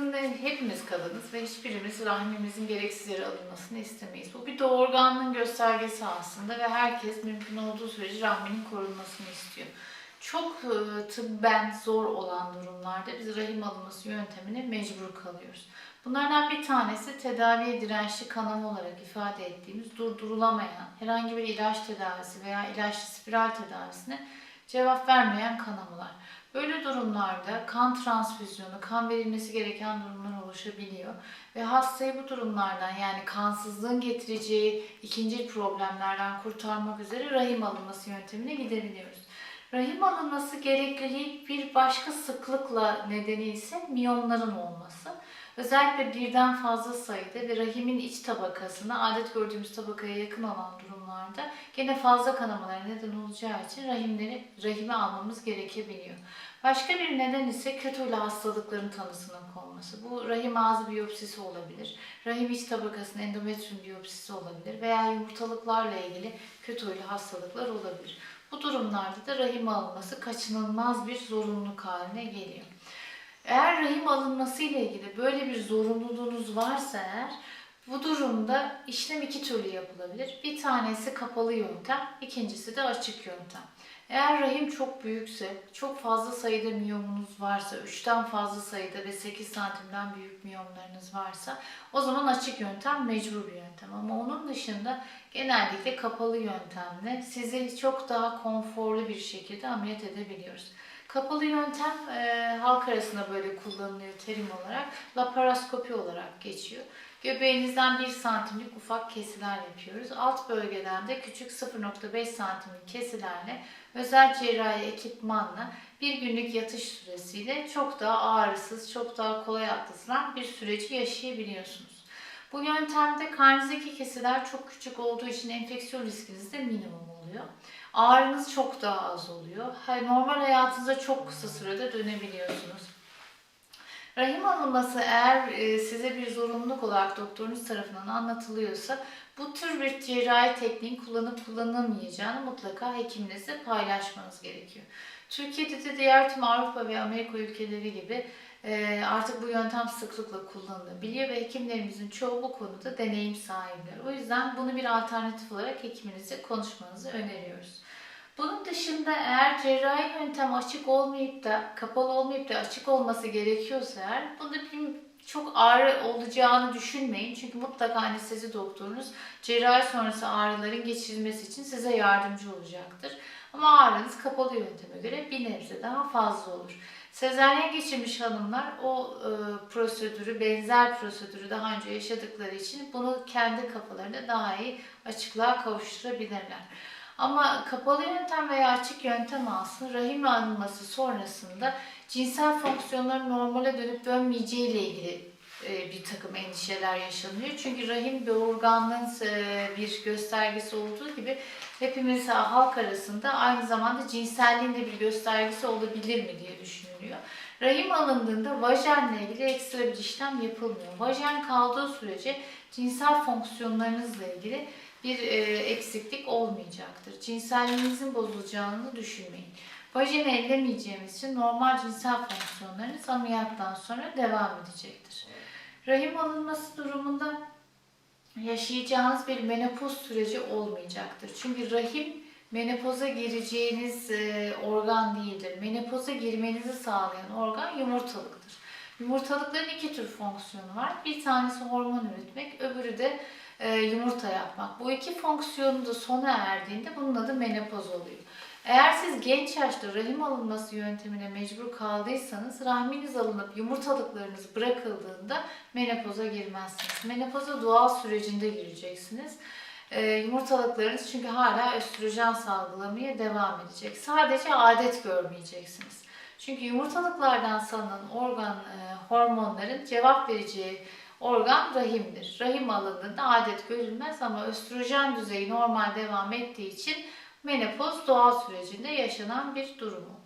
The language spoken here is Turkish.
kadın ve hepimiz kadınız ve hiçbirimiz rahmimizin gereksiz yere alınmasını istemeyiz. Bu bir doğurganlığın göstergesi aslında ve herkes mümkün olduğu sürece rahminin korunmasını istiyor. Çok e, tıbben zor olan durumlarda biz rahim alınması yöntemine mecbur kalıyoruz. Bunlardan bir tanesi tedaviye dirençli kanama olarak ifade ettiğimiz durdurulamayan herhangi bir ilaç tedavisi veya ilaçlı spiral tedavisine cevap vermeyen kanamalar. Böyle durumlarda kan transfüzyonu, kan verilmesi gereken durumlar oluşabiliyor. Ve hastayı bu durumlardan yani kansızlığın getireceği ikinci problemlerden kurtarmak üzere rahim alınması yöntemine gidebiliyoruz. Rahim alınması gerekliliği bir başka sıklıkla nedeni ise miyomların olması. Özellikle birden fazla sayıda ve rahimin iç tabakasına adet gördüğümüz tabakaya yakın olan durumlarda gene fazla kanamalara neden olacağı için rahimleri rahime almamız gerekebiliyor. Başka bir neden ise kötü huylu hastalıkların tanısının konması. Bu rahim ağzı biyopsisi olabilir, rahim iç tabakasının endometrium biyopsisi olabilir veya yumurtalıklarla ilgili kötü huylu hastalıklar olabilir. Bu durumlarda da rahim alınması kaçınılmaz bir zorunluluk haline geliyor. Eğer rahim alınması ile ilgili böyle bir zorunluluğunuz varsa eğer bu durumda işlem iki türlü yapılabilir. Bir tanesi kapalı yöntem, ikincisi de açık yöntem. Eğer rahim çok büyükse, çok fazla sayıda miyomunuz varsa, 3'ten fazla sayıda ve 8 santimden büyük miyomlarınız varsa o zaman açık yöntem mecbur bir yöntem. Ama onun dışında genellikle kapalı yöntemle sizi çok daha konforlu bir şekilde ameliyat edebiliyoruz. Kapalı yöntem e, halk arasında böyle kullanılıyor terim olarak. Laparoskopi olarak geçiyor. Göbeğinizden 1 santimlik ufak kesiler yapıyoruz. Alt bölgeden de küçük 0.5 santimlik kesilerle özel cerrahi ekipmanla bir günlük yatış süresiyle çok daha ağrısız, çok daha kolay atlatılan bir süreci yaşayabiliyorsunuz. Bu yöntemde karnınızdaki kesiler çok küçük olduğu için enfeksiyon riskiniz de minimum oluyor. Ağrınız çok daha az oluyor. Normal hayatınıza çok kısa sürede dönebiliyorsunuz. Rahim alınması eğer e, size bir zorunluluk olarak doktorunuz tarafından anlatılıyorsa bu tür bir cerrahi tekniğin kullanıp kullanılmayacağını mutlaka hekiminizle paylaşmanız gerekiyor. Türkiye'de de diğer tüm Avrupa ve Amerika ülkeleri gibi artık bu yöntem sıklıkla kullanılabiliyor ve hekimlerimizin çoğu bu konuda deneyim sahipler. O yüzden bunu bir alternatif olarak hekiminizle konuşmanızı öneriyoruz. Bunun dışında eğer cerrahi yöntem açık olmayıp da kapalı olmayıp da açık olması gerekiyorsa eğer bunda bir çok ağrı olacağını düşünmeyin. Çünkü mutlaka anestezi doktorunuz cerrahi sonrası ağrıların geçirilmesi için size yardımcı olacaktır. Ama ağrınız kapalı yönteme göre bir nebze daha fazla olur. Sezaryen geçirmiş hanımlar o e, prosedürü, benzer prosedürü daha önce yaşadıkları için bunu kendi kafalarında daha iyi açıklığa kavuşturabilirler. Ama kapalı yöntem veya açık yöntem alsın rahim alınması sonrasında cinsel fonksiyonların normale dönüp dönmeyeceği ile ilgili bir takım endişeler yaşanıyor. Çünkü rahim bir organlığın e, bir göstergesi olduğu gibi hepimiz halk arasında aynı zamanda cinselliğin de bir göstergesi olabilir mi diye düşünülüyor. Rahim alındığında vajenle ilgili ekstra bir işlem yapılmıyor. Vajen kaldığı sürece cinsel fonksiyonlarınızla ilgili bir e, eksiklik olmayacaktır. Cinselliğinizin bozulacağını düşünmeyin. Vajini ellemeyeceğimiz için normal cinsel fonksiyonlarınız ameliyattan sonra devam edecektir. Rahim alınması durumunda yaşayacağınız bir menopoz süreci olmayacaktır. Çünkü rahim menopoza gireceğiniz e, organ değildir. Menopoza girmenizi sağlayan organ yumurtalıktır. Yumurtalıkların iki tür fonksiyonu var. Bir tanesi hormon üretmek, öbürü de e, yumurta yapmak. Bu iki fonksiyonu da sona erdiğinde bunun adı menopoz oluyor. Eğer siz genç yaşta rahim alınması yöntemine mecbur kaldıysanız rahminiz alınıp yumurtalıklarınız bırakıldığında menopoza girmezsiniz. Menopoza doğal sürecinde gireceksiniz. E, yumurtalıklarınız çünkü hala östrojen salgılamaya devam edecek. Sadece adet görmeyeceksiniz. Çünkü yumurtalıklardan salınan organ e, hormonların cevap vereceği organ rahimdir. Rahim alındığında adet görülmez ama östrojen düzeyi normal devam ettiği için menopoz doğal sürecinde yaşanan bir durum